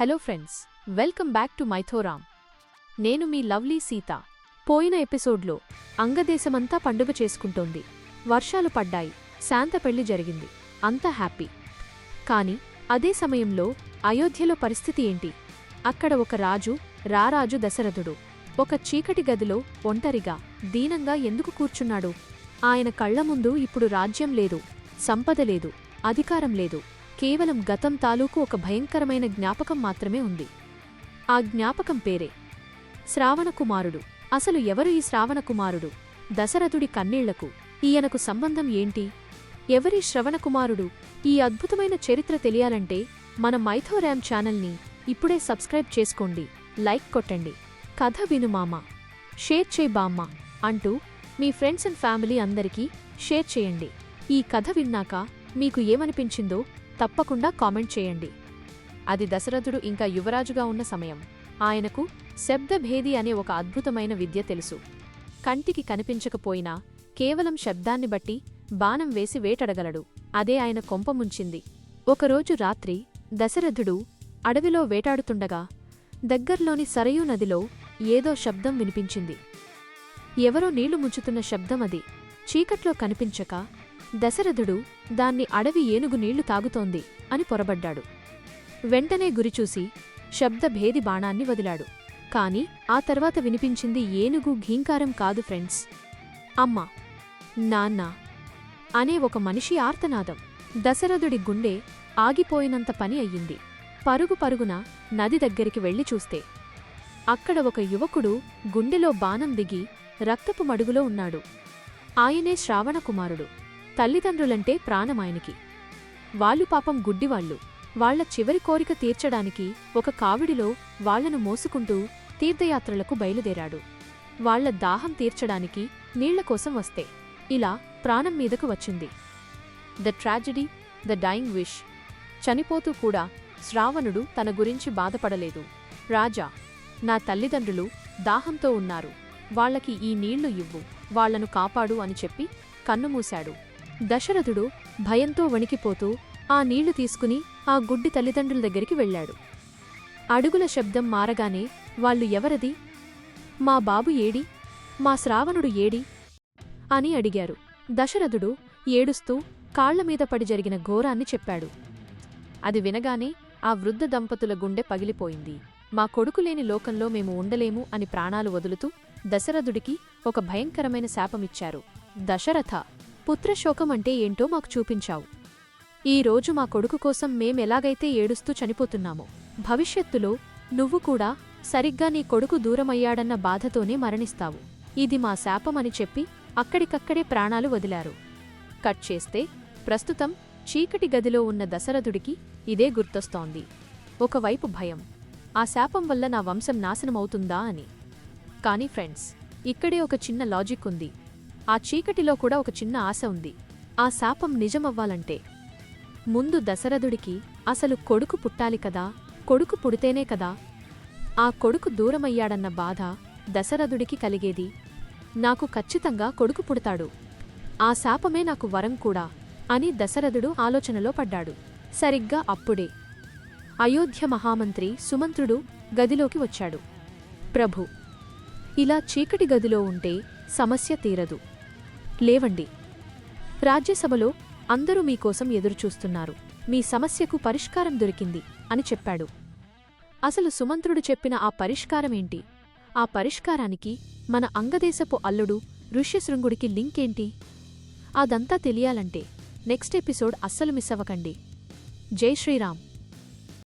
Hello friends welcome back to మైథోరామ్. నేను మీ lovely Sita. పోయిన ఎపిసోడ్లో అంగదేశమంతా పండుగ చేసుకుంటోంది. వర్షాలు పడ్డాయి. శాంత పెళ్ళి జరిగింది. అంతా హ్యాపీ. కానీ అదే సమయంలో అయోధ్యలో పరిస్థితి ఏంటి? అక్కడ ఒక రాజు రారాజు దశరథుడు. ఒక చీకటి గదిలో ఒంటరిగా దీనంగా ఎందుకు కూర్చున్నాడు? ఆయన కళ్ళ ముందు ఇప్పుడు రాజ్యం లేదు సంపద లేదు అధికారం లేదు. కేవలం గతం తాలూకు ఒక భయంకరమైన జ్ఞాపకం మాత్రమే ఉంది. ఆ జ్ఞాపకం పేరే. శ్రావణకుమారుడు. అసలు ఎవరు ఈ శ్రావణకుమారుడు? దశరథుడి కన్నీళ్ళకు ఈయనకు సంబంధం ఏంటి? ఎవరి శ్రవణకుమారుడు? ఈ అద్భుతమైన చరిత్ర తెలియాలంటే మన మైథోరామ్ ఛానల్ని ఇప్పుడే సబ్స్క్రైబ్ చేసుకోండి. లైక్ కొట్టండి. కథ విను మామ. షేర్ చేయి బామ్మ అంటూ మీ ఫ్రెండ్స్ అండ్ ఫ్యామిలీ అందరికీ షేర్ చేయండి. ఈ కథ విన్నాక మీకు ఏమనిపించిందో తప్పకుండా కామెంట్ చేయండి. అది దశరథుడు ఇంకా యువరాజుగా ఉన్న సమయం. ఆయనకు శబ్దభేది అనే ఒక అద్భుతమైన విద్య తెలుసు. కంటికి కనిపించకపోయినా కేవలం శబ్దాన్ని బట్టి బాణం వేసి వేటడగలడు. అదే ఆయన కొంపముంచింది ఒకరోజు రాత్రి దశరథుడు అడవిలో వేటాడుతుండగా దగ్గర్లోని సరయూ నదిలో ఏదో శబ్దం వినిపించింది. ఎవరో నీళ్ళు ముంచుతున్న శబ్దం అది చీకట్లో కనిపించక దశరథుడు దాన్ని అడవి ఏనుగు నీళ్ళు తాగుతోంది అని పొరబడ్డాడు. వెంటనే గురిచూసి శబ్దభేది బాణాన్ని వదిలాడు. కాని ఆ తర్వాత వినిపించింది ఏనుగు ఘీంకారం కాదు ఫ్రెండ్స్. అమ్మ నాన్న అనే ఒక మనిషి ఆర్తనాదం. దశరథుడి గుండె ఆగిపోయినంత పని అయ్యింది. పరుగు పరుగున నది దగ్గరికి వెళ్ళి చూస్తే అక్కడ ఒక యువకుడు గుండెలో బాణం దిగి రక్తపు మడుగులో ఉన్నాడు. ఆయనే శ్రావణకుమారుడు. తల్లిదండ్రులంటే ప్రాణమాయనికి. వాళ్ళు పాపం గుడ్డివాళ్ళు వాళ్ళ చివరి కోరిక తీర్చడానికి ఒక కావిడిలో వాళ్ళను మోసుకుంటూ తీర్థయాత్రలకు బయలుదేరాడు. వాళ్ళ దాహం తీర్చడానికి నీళ్ళ కోసం వస్తే. ఇలా ప్రాణం మీదకు వచ్చింది. The tragedy the dying wish. చనిపోతూ కూడా శ్రావణుడు తన గురించి బాధపడలేదు. రాజా నా తల్లిదండ్రులు దాహంతో ఉన్నారు. వాళ్ళకి ఈ నీళ్ళు ఇవ్వు. వాళ్ళను కాపాడు అని చెప్పి కన్నుమూశాడు దశరథుడు భయంతో వణికిపోతూ ఆ నీళ్ళు తీసుకుని ఆ గుడ్డి తల్లిదండ్రుల దగ్గరికి వెళ్ళాడు. అడుగుల శబ్దం మారగానే వాళ్ళు ఎవరది? మా బాబు ఏడి? మా శ్రావణుడు ఏడి? అని అడిగారు. దశరథుడు ఏడుస్తూ కాళ్ళమీద పడి జరిగిన ఘోరాన్ని చెప్పాడు. అది వినగానే ఆ వృద్ధ దంపతుల గుండె పగిలిపోయింది. మా కొడుకు లేని లోకంలో మేము ఉండలేము అని ప్రాణాలు వదులుతూ దశరథుడికి ఒక భయంకరమైన శాపమిచ్చారు. దశరథ పుత్రశోకం అంటే ఏంటో మాకు చూపించావు. ఈ రోజు మా కొడుకు కోసం మేమెలాగైతే ఏడుస్తూ చనిపోతున్నామో భవిష్యత్తులో నువ్వు కూడా సరిగ్గా నీ కొడుకు దూరమయ్యాడన్న బాధతోనే మరణిస్తావు. ఇది మా శాపమని చెప్పి అక్కడికక్కడే ప్రాణాలు వదిలారు. కట్ చేస్తే ప్రస్తుతం చీకటి గదిలో ఉన్న దశరథుడికి ఇదే గుర్తొస్తోంది. ఒకవైపు భయం ఆ శాపం వల్ల నా వంశం నాశనమవుతుందా అని. కానీ ఫ్రెండ్స్ ఇక్కడే ఒక చిన్న లాజిక్ ఉంది. ఆ చీకటిలో కూడా ఒక చిన్న ఆశ ఉంది. ఆ శాపం నిజమవ్వాలంటే ముందు దశరథుడికి అసలు కొడుకు పుట్టాలి కదా కొడుకు పుడితేనే కదా? ఆ కొడుకు దూరమయ్యాడన్న బాధ దశరథుడికి కలిగేది. నాకు ఖచ్చితంగా కొడుకు పుడతాడు. ఆ శాపమే నాకు వరం కూడా అని దశరథుడు ఆలోచనలో పడ్డాడు. సరిగ్గా అప్పుడే అయోధ్య మహామంత్రి సుమంత్రుడు గదిలోకి వచ్చాడు. ప్రభు ఇలా చీకటి గదిలో ఉంటే సమస్య తీరదు. లేవండి. రాజ్యసభలో అందరూ మీకోసం ఎదురుచూస్తున్నారు. మీ సమస్యకు పరిష్కారం దొరికింది అని చెప్పాడు. అసలు సుమంత్రుడు చెప్పిన ఆ పరిష్కారమేంటి? ఆ పరిష్కారానికి మన అంగదేశపు అల్లుడు ఋష్యశృంగుడికి లింకేంటి? అదంతా తెలియాలంటే నెక్స్ట్ ఎపిసోడ్ అస్సలు మిస్ అవ్వకండి. జై శ్రీరామ్.